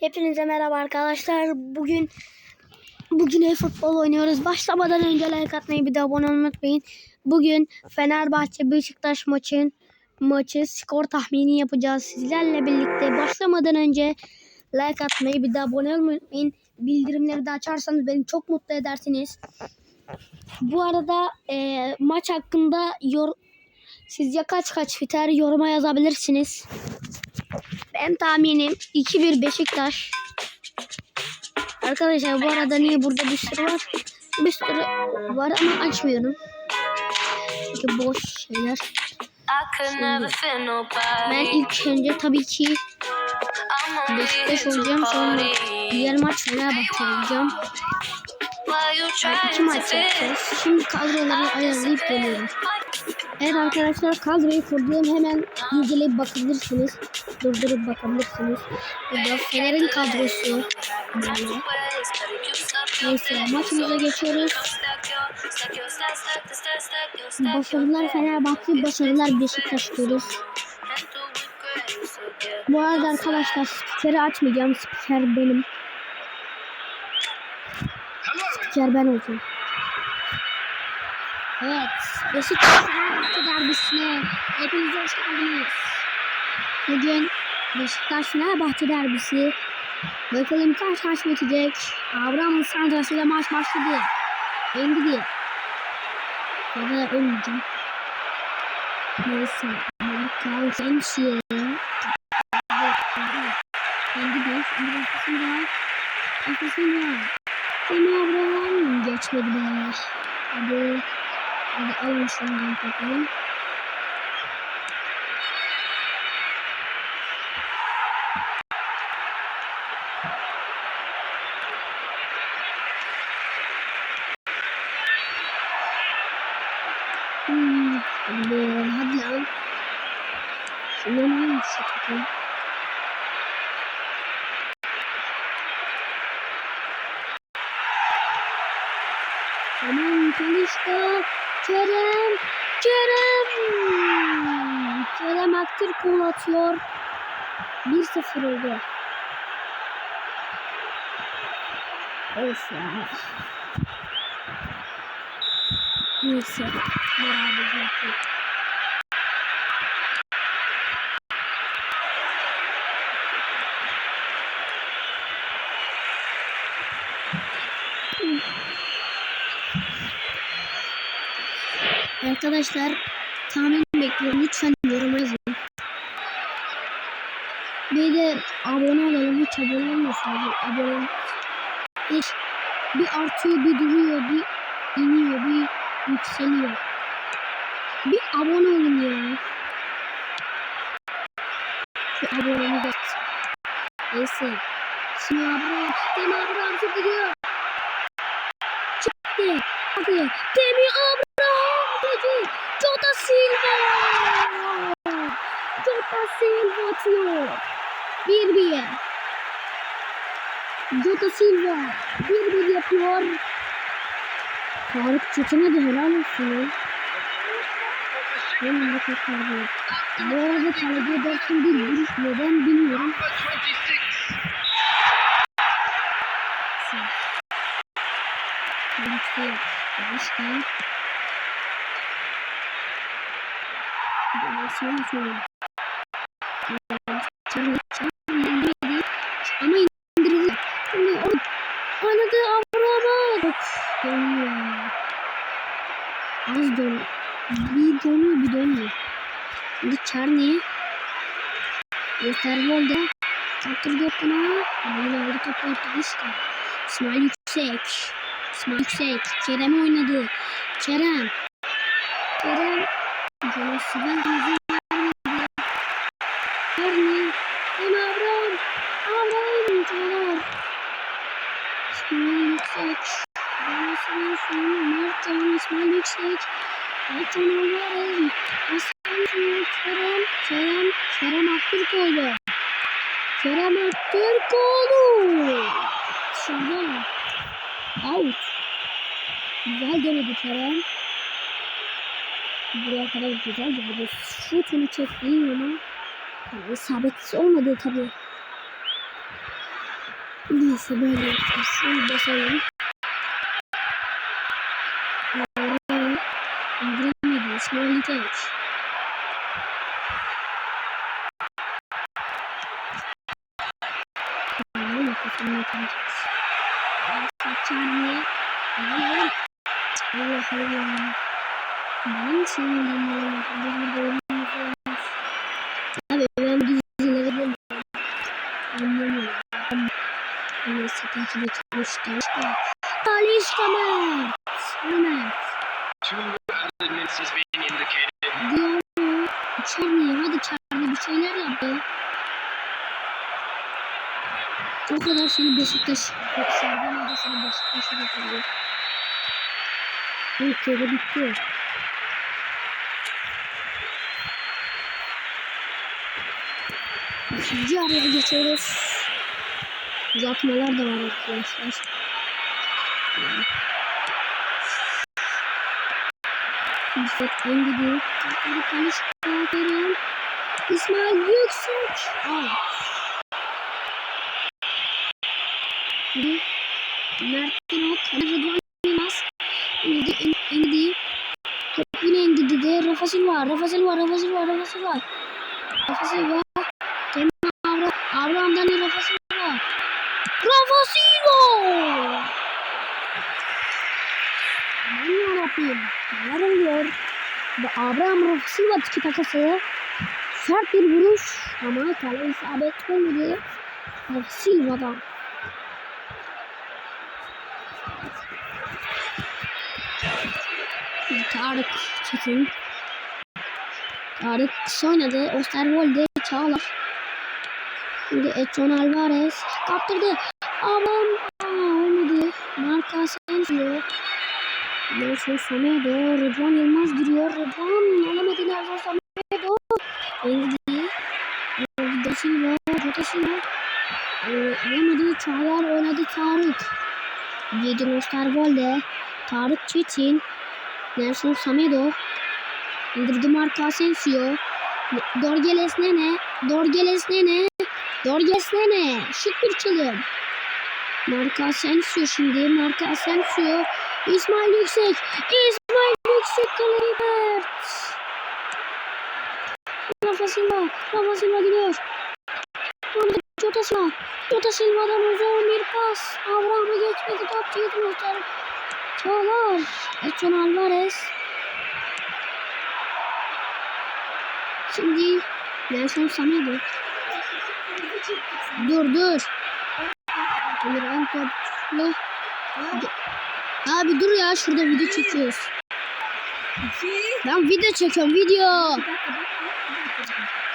Hepinize merhaba arkadaşlar. Bugün bugün e-futbol oynuyoruz. Başlamadan önce like atmayı bir de abone olmayı unutmayın. Bugün Fenerbahçe Beşiktaş maçın maçı skor tahmini yapacağız sizlerle birlikte. Başlamadan önce like atmayı bir de abone olmayı unutmayın. Bildirimleri de açarsanız beni çok mutlu edersiniz. Bu arada e, maç hakkında yor sizce kaç kaç biter yoruma yazabilirsiniz. Ben tahminim 2-1 Beşiktaş. Arkadaşlar bu arada niye burada bir sürü var? Bir sürü var ama açmıyorum. Çünkü boş şeyler. I could never feel nobody. Ben ilk önce tabii ki Beşiktaş olacağım. Sonra diğer maç Fenerbahçe olacağım. Yani iki maç yapacağız. Şimdi kadroları ayarlayıp geliyorum. Evet arkadaşlar kadroyu kurduğum hemen inceleyip bakabilirsiniz. Durdurup bakabilirsiniz. Burada Fener'in kadrosu. Böyle. Neyse maçımıza geçiyoruz. Başarılar Fenerbahçe, başarılar Beşiktaş diyoruz. Bu arada arkadaşlar spikeri açmayacağım. Spiker benim. Spiker ben olacağım. Evet. Beşiktaş Fenerbahçe derbisine hepiniz hoş geldiniz. Bugün Beşiktaş Fenerbahçe derbisi. Bakalım kaç kaç bitecek. Abraham'ın santrasıyla maç başladı. Endi diye. Ya da ölmeyeceğim. Neyse. Marka Sensiye. Endi diye. Şimdi arkasında. Arkasında. Seni Abraham geçmedi be. Hadi. Hadi alın şundan bakalım. Hmm, hadi, lan. Şundan bir şey tutayım. Kerem. Kerem. Kerem Aktürkoğlu atıyor. 1-0 oldu. Of ya. Neyse. Beraber. Arkadaşlar tahmin bekliyorum. Lütfen yoruma yazın. Bir de abone olalım. Hiç abone olmuyorsunuz. Abone hiç bir artıyor, bir duruyor, bir iniyor, bir yükseliyor. Bir abone olun ya. Bir abone olun. Neyse. Şimdi Abraham. Demi Abraham çok gidiyor. Çıktı. Hadi. Demi Abraham dedi. Jota Silva. Jota Silva atıyor. Bir bir. Jota Silva. Bir bir yapıyor. Tarık Çetin'e de helal olsun. Benim de kurtardı. Bu arada kaleciye derken bir vuruş neden bilmiyorum. Böyle sen söyle. Ama indirildi. Şimdi oynadı Avrama. Dönüyor. Az dönüyor. Bir dönüyor bir dönüyor. Şimdi Çarni. Yeterli oldu. Çaktırdı okuna. Ama yine aldı topu ortaya işte. İsmail Yüksek. İsmail Yüksek. Kerem oynadı. Kerem. Kerem. Sven. Çarni. Hem Avram. Avram. Kerem. İsmail Yüksek. Jonas Sven. Sonra Mertcan. İsmail Yüksek. Mertcan Alvarez. Aslan Kerem. Kerem. Kerem Aktürkoğlu. Kerem Aktürkoğlu. Şurada. Out. Güzel denedi Kerem. Buraya kadar güzel geldi. Şutunu çekti ama yani isabetsiz olmadı tabii. Neyse böyle yapacağız. Basalım. Oraya indiremedi. İsmail Teç. Tamam, kafamı yapacağız. Alalım. Allah Allah. Ben sinirlenmem. Biz burada oynuyoruz. Abi ben bu dizileri bilmiyorum. Anlamıyorum. Neyse takip etmiş Talişka. Talişka Mert. Mert. Two elements has been indicated. Diyor. Charlie hadi Charlie bir şeyler yap be. O kadar seni Beşiktaş Serdan da seni Beşiktaş'a getiriyor. İlk kere bitti. İkinci araya geçiyoruz. Uzatmalar da var arkadaşlar. Yüksek Engidi. Kapları Talişka Kerem. İsmail Yüksek. Al. Hadi. Mert Kınok. Rıdvan Yılmaz. Engidi. Engidi. Top yine Engidi'de. Rafa Silva. Rafa Silva. Rafa Silva. Rafa Silva. Rafa Silva. Kenan Avra. Abraham'dan Rafa Silva. Rafa Silva. Aman yarabbim. Neler oluyor? Ve Abraham Rafa Silva tiki takası. Sert bir vuruş ama kale isabet olmadı. Silva'dan. Tarık Çetin. Tarık kısa oynadı. Osterwolde Çağlar. Şimdi Edson Alvarez kaptırdı. Aman olmadı. Marka Asensio. Nelson Samedo. Rıdvan Yılmaz giriyor. Rıdvan alamadı Nelson Samedo. Engidi. Da Silva. Jota Silva. Ee, Alamadı. Çağlar oynadı Tarık. Yedi Osterwolde. Tarık Çetin. Nelson Samedo. İndirdi Marco Asensio. Dorgeles Nene. Dorgeles Nene. Dorgeles Nene. Şık bir çalım. Marco Asensio şimdi. Marco Asensio. İsmail Yüksek. İsmail Yüksek kaleyi Mert. Rafa Silva. Rafa Silva gidiyor. Orada Jota Silva. Jota Silva'dan uzun bir pas. Abraham'a geçmedi. Top çıkmıyor. Çağlar. Edson Alvarez. Şimdi Nelson Samedo. Dur dur. Ön topla. Abi dur ya şurada video çekiyoruz. Ben video çekiyorum video.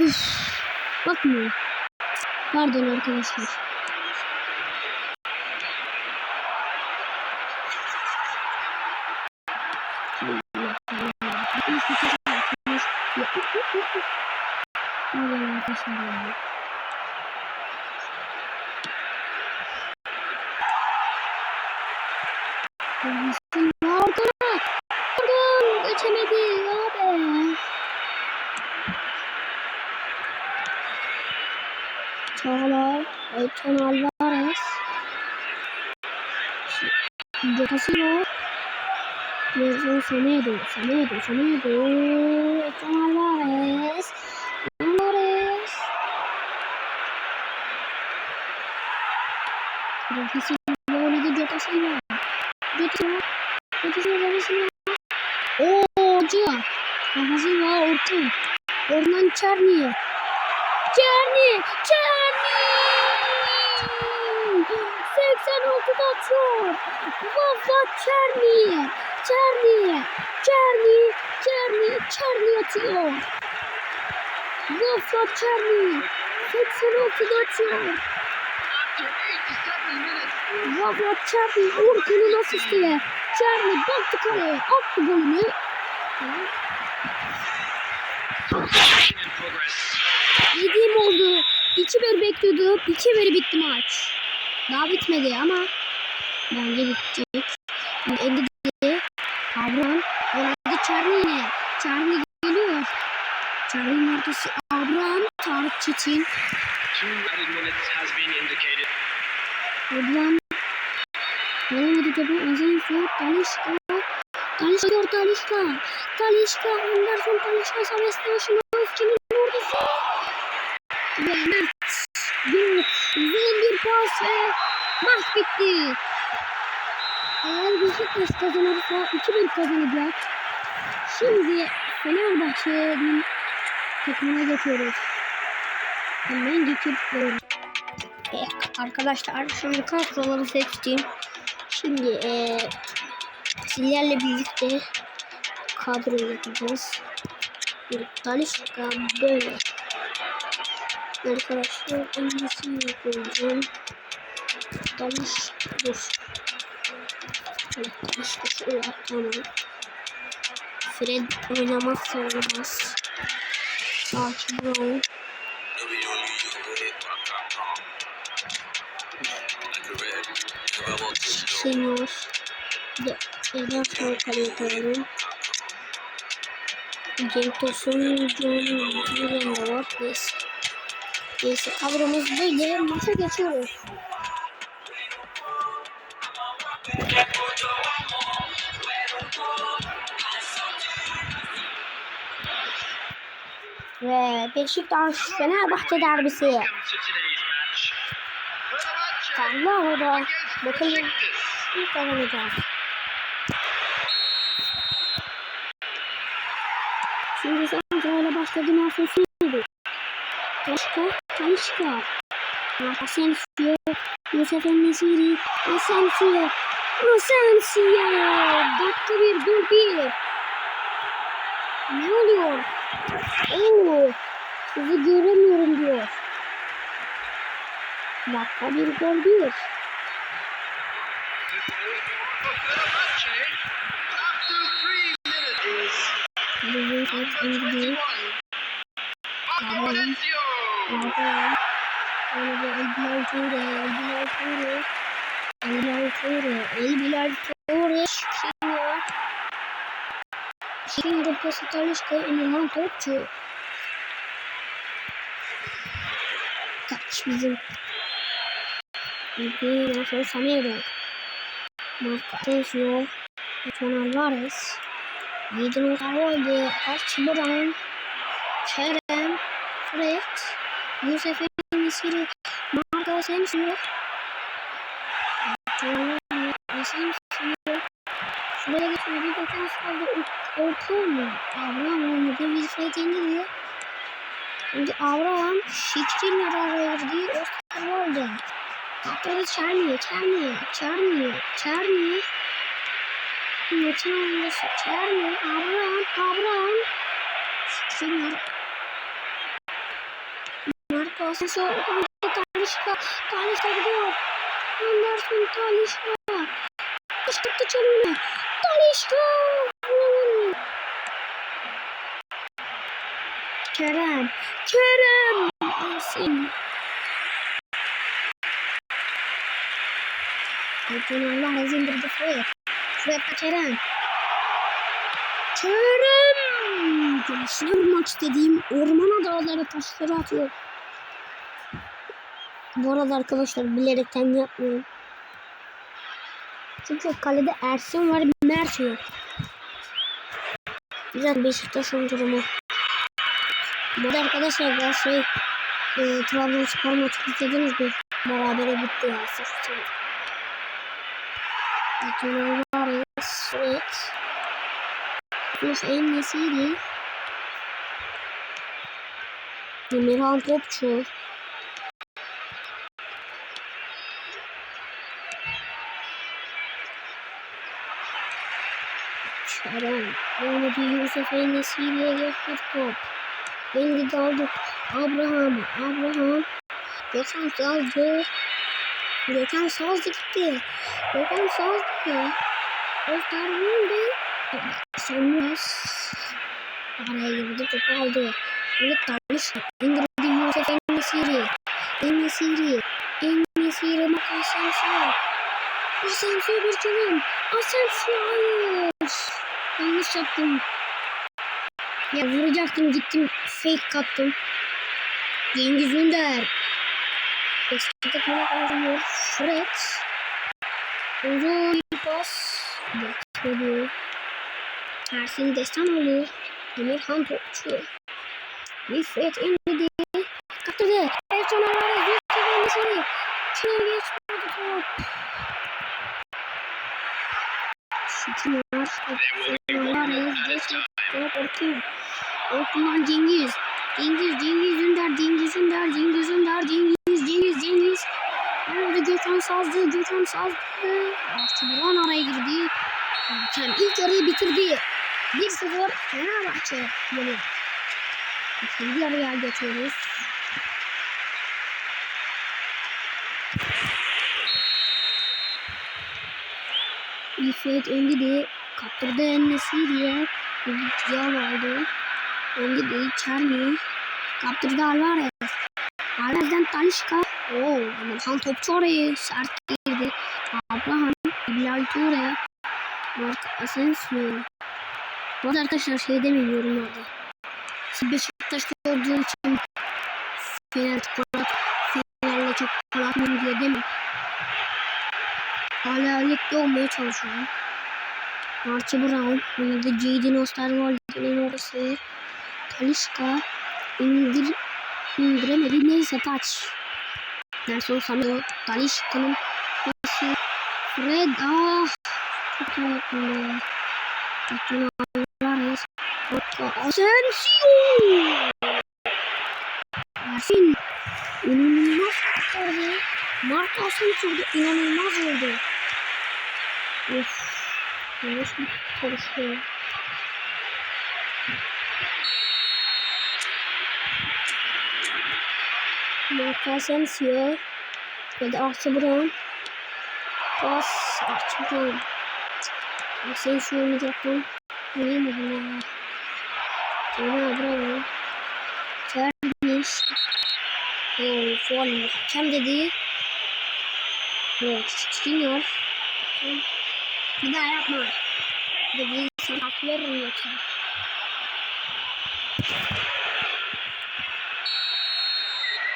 Üf, Bakmıyor. Pardon arkadaşlar. Pardon arkadaşlar. Arkana. Pardon geçemedi abi. Çağlar. Edson Alvarez. Jota Silva. Nelson Semedo. Semedo. Semedo. Edson Alvarez. Alvarez. Rafa Silva oynadı. Jota Silva. Jota Silva. Jota Silva. Rafa Silva. Oo, hoca. Rafa Silva orta. Orman Çerni. Çerni. Çerni. 86'da atıyor. Vafa Çerni. Çerni. Çerni. Çerni. Çerni atıyor. Vafa Çerni. 86'da atıyor. Vafa Çerni. Orkun'un asistiyle. Çerni baktı kaleye. Attı golünü. Progress. Oldu. 2-1 bekliyordum. 2-1 bitti maç. Daha bitmedi ama bence bitecek. Şimdi de Abraham oynadı Charlie yine. Charlie geliyor. Charlie'nin ortası Abraham, Tarık Çetin. Veremedik topu Asensio Talişka Talişka diyor Talişka Talişka Anderson Sebastian Şimanski'nin ordusu Yok Uzun bir pas ve maç bitti Eğer Beşiktaş kazanırsa 2-1 kazanacak Şimdi Fenerbahçe'nin takımına geçiyoruz Hemen geçip veriyoruz Evet arkadaşlar şimdi kadroları seçtim. Şimdi eee sizlerle birlikte kadro yapacağız. Bir Talişka böyle. Arkadaşlar öncesini koyacağım. Taliş dur. Evet, Talişka şöyle tamam. Fred oynamazsa olmaz. Sakin Brown. Senior. De Eden Falca'yı koyalım. Cenk Tosun, John William da var. Neyse. Neyse kadromuz böyle. Maça geçiyoruz. Ve Beşiktaş Fenerbahçe derbisi. Kanlı. Against Bakalım kim kazanacak. Şimdi Santra'yla başladı Nasosiydi. Talişka, Talişka. Asensio, Yusuf Enesiri, Asensio, Asensio. Dakika bir, dur bir. Ne oluyor? Oo, sizi göremiyorum diyor. Dakika bir, gol bir. After three minutes, Bizim kaç indi Marco Asensio. Orada Orada El Bilal Ture, El Bilal Ture, El Bilal Ture, El Bilal Ture, Şikrinyar. Şimdi pası Talişka, Emirhan Topçu. Kaç bizim. Bir nasıl Samiro. Marco Asensio. Juan Alvarez. Yedin Karolde, Archie. Kerem. Fred. Yusuf Enesiri. Marco Asensio. Asensio. Şuraya geçiyor. Bir bakın saldı. Orta mı? Abraham oynadı. Bir Fred yenildi. Şimdi Abraham Şikrinyar araya girdi. Oscar oldu. Kapları Çerniye, Çerniye, Çerniye, Çerniye. Maçın oyuncusu Çerniye, Abraham, Abraham. Şikrinyar. Asensio, Talişka, Talişka gidiyor. Anderson Talişka. Çıktı çalımına. Talişka. Kerem. Kerem. Ersin. Alpin Allah indirdi Fred. Fred de Kerem. Kerem. Gençler maç dediğim ormana dağlara taşları atıyor. Bu arada arkadaşlar bilerekten yapmıyorum. Çünkü kalede Ersin var, Mert yok. Güzel Beşiktaş'ın durumu. Bu arada arkadaşlar Galatasaray e, Trabzonspor maçı izlediniz mi? Berabere bitti ya. Sırf. Atölye var ya. Fred. Yunus Enesiri. Emirhan Topçu. Kerem. Oynadı Yusuf Enesiri'ye geçti top. Beni daldı. Abraham. Abraham. Gökhan saldı. Gökhan saldı gitti. Gökhan saldı. Osterwolde. Sanmaz. Araya girdi topu aldı. Şimdi Tanış indirdi Yusuf Enesiri. Enesiri. Enesiri makas Asensio. Asensio bir çalım. Asensio hayır. Yanlış yaptım. Ya vuracaktım gittim fake kattım. Cengiz Ünder. Geçtikte kale kazanıyor. Fred. Uzun pas. Geçmedi. Ersin Destanoğlu. Emirhan Topçu. Wilfred Endidi. Kaptırdı. Ercan Alvarez. Yüz seviyenisini. İçine geçmedi top. Şükür. Alvarez. Geçmedi. Top Orkun. Orkun'dan Cengiz. Cengiz, Cengiz Ünder, Cengiz Ünder, Cengiz Ünder, Cengiz, Cengiz, Cengiz. Orada Gökhan Sazdı, Gökhan Sazdı. Artı Buran araya girdi. Hakem ilk yarıyı bitirdi. 1-0 Fenerbahçe yeni. İkinci yarıya geçiyoruz. İffet Engidi kaptırdı Ennesi diye. Cihan aldı. Engidi, Çerni. Kaptırdı Alvarez. Alvarez'den Talişka. Oo, Emirhan topçu orayı sert girdi. Abraham, Bilal Ture. Mark Asensio. Bu arada arkadaşlar şey demeyin yorumlarda. Siz Beşiktaş'ta olduğu için Fener çikolat, Fener'le çok kolatmıyorum diye demeyin. Hala ligde olmaya çalışıyorum. Archie Brown, oynadı Jadon Osterwolde'nin orası. Talişka, indir, indiremedi. Neyse taç. Nelson Samuel, Talişka'nın pası. Fred, ah. Çok iyi be. Bakın Alvarez. Asensio. Ersin. İnanılmaz kurtardı. Marco Asensio da inanılmaz oldu. Of. Yanlış mı konuşuyor? Marco Asensio. Ve de Archie Brown. Pas Archie Brown. Asensio oynayacaktım. Oynayamadım ya. Ama Brown. Çermiş. Oo, faul. Hakem dedi. Evet, çıkıyor. Bir daha yapma. Dedi, sen hak veririm yoksa.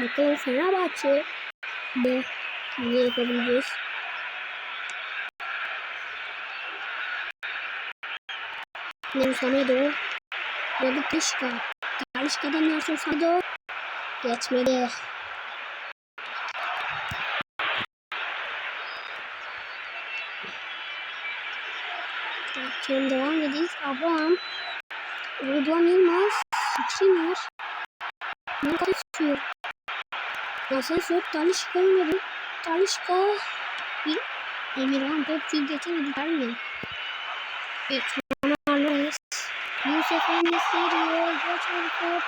Bakalım Fenerbahçe de ne yapabileceğiz? Nelson Samedo ya da Tişka. Talişka'dan Nelson Samedo geçmedi. Hakem devam ediyoruz. Abraham. Rıdvan Yılmaz. Skriniar. Mikael Sür. Asensio Talişka oynadı. Talişka bir Emirhan topçu geçemedi der mi? Evet, Alvarez. Yusuf Enesiri geçmedi top.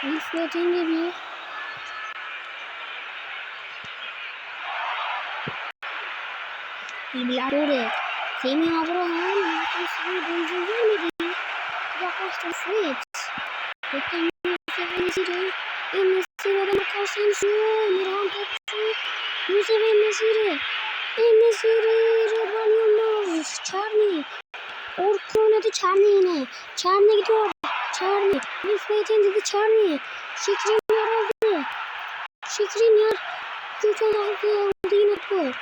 Wilfred Endiri. İbla Dore. Semih. Marcus Fred oyuncu gelmedi. Yaklaştı Fred. Tekten Yusuf Enesiri. Enesiri ve Marcus Asensio. Emirhan topçu. Yusuf Enesiri. Enesiri. Rıdvan Yılmaz. Çarni. Orkun oynadı Çarni yine. Çarni gidiyor. Çarni. Wilfred'in dedi Çarni. Şikrin aldı. Şikrin yer. Gökhan aldı. Aldı yine bu.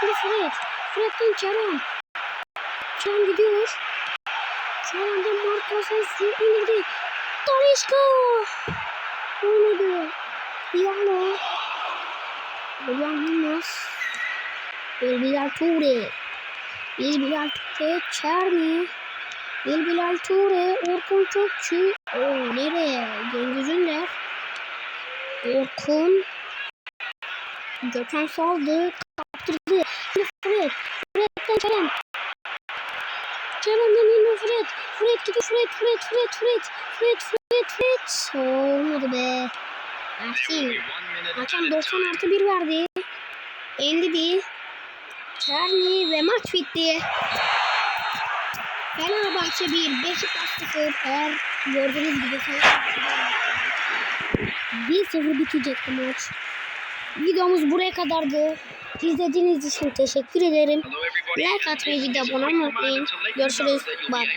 Wilfred. Fred'den Kerem. Kerem gidiyor. Kerem'den Marco Asensio indirdi. Talişka. Olmadı. Yalo. Rıdvan Yılmaz. Bir Bilal Ture. Bir Bilal Ture. Çarni. Bir Bilal Ture. Orkun Çöpçü. Oo nereye? Cengiz Ünder. Orkun. Gökhan saldı. Kaptırdı. Şimdi Fred. Fred'den Kerem. Kerem'den yine Fred. Gidiyor. Fred. Fred. Fred. Fred. Fred. Fred. Fred. Olmadı be. Ersin. Hakem 90 artı 1 verdi. Endidi. Çerni ve maç bitti. Fenerbahçe 1, Beşiktaş 0. Eğer gördüğünüz gibi Fenerbahçe 1-0 bitecek bu maç. Videomuz buraya kadardı. İzlediğiniz için teşekkür ederim. Like atmayı, abone olmayı unutmayın. Görüşürüz. Bye.